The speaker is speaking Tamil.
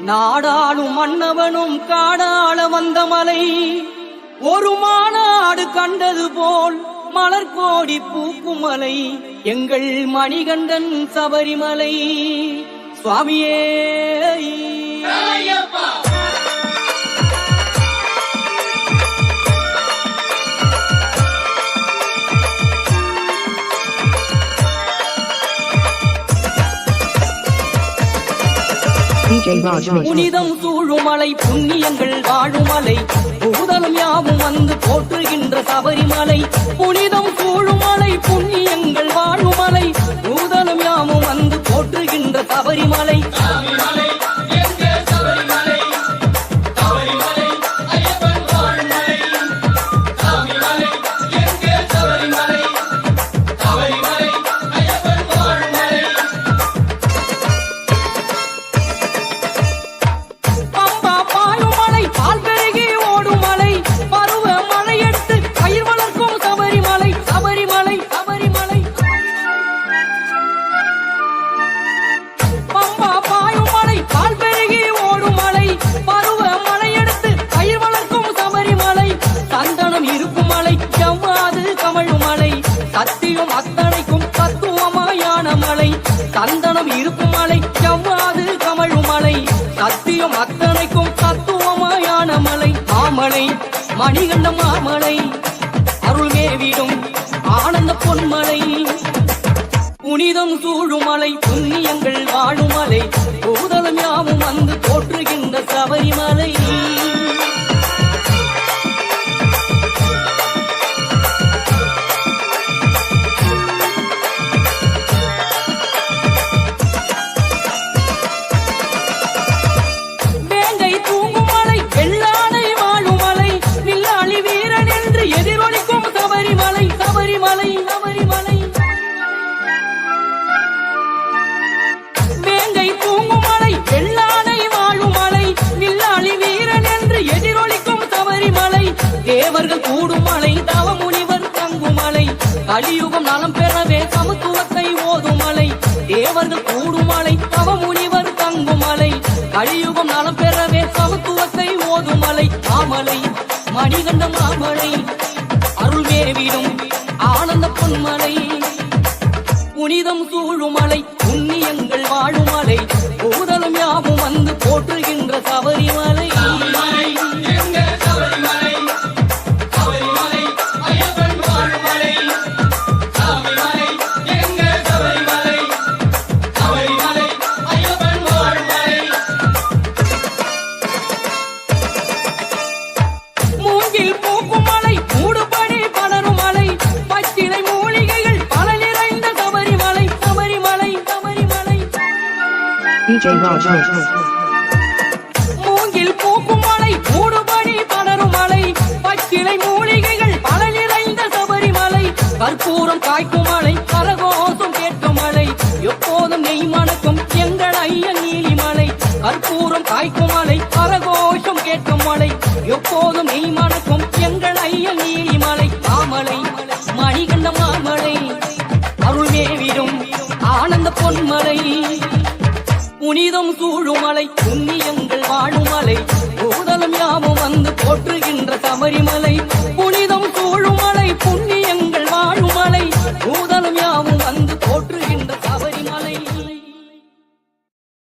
நாடாளும் மன்னவனும் காடாள வந்த மலை. ஒரு மாநாடு கண்டது போல் மலர் கோடி பூக்குமலை. எங்கள் மணிகண்டன் சபரிமலை. சுவாமியே ஐயப்பா! புனிதம் சூழுமலை புண்ணியங்கள் வாழுமலை பூதலம் யாவும் வந்து போற்றுகின்ற சபரிமலை. புனிதம் சூழுமலை புண்ணியங்கள் வாழுமலை பூதலம் யாவும் வந்து போற்றுகின்ற சபரிமலை. இருக்கும் மலை செவ்வாது கமழும் மலை? சத்தியம் அத்தனைக்கும் தத்துவமாயான மலை. மாமலை மணிகண்ட மாமலை அருள் மேவிடும் ஆனந்த பொன்மலை. புனிதம் சூழுமலை புண்ணியங்கள் வாழுமலை கலியுகம் நலம் பெறவே சமத்துவத்தை ஓதும் மலை. தேவர்கள் கூடும் மலை தவமுனிவர் தங்கும் மலை. கலியுகம் நலம் பெறவே சமத்துவத்தை ஓதும் மலை. மாமலை மணிகண்ட மாமலை அருள் மேவிடும் ஆனந்த பொன்மலை. புனிதம் சூழுமலை புண்ணியங்கள் வாழுமலை பூதலம் யாவும் வந்து போற்றுகின்ற சபரிமலை. மூங்கில் பூக்கும் மலை மூடுபடி படரும் மலை பச்சிலை மூலிகைகள் பல நிறைந்த சபரிமலை கற்பூரம் காய்க்கும் மலை கரகோசம் கேட்கும் மலை எப்போதும் நெய் மணக்கும் எங்கள் ஐயன் நீலிமலை கற்பூரம் காய்க்கும் மலை கரகோஷம் கேட்கும் மலை எப்போதும் நெய் மணக்கும் எங்கள் ஐயன் நீலிமலை மாமலை மணிகண்ட மாமலை அருள் ஆனந்த பொன்மலை. புனிதம் சூழுமலை புண்ணியங்கள் வாழுமலை பூதலம் யாவும் வந்து போற்றுகின்ற சபரிமலை புனிதம் சூழுமலை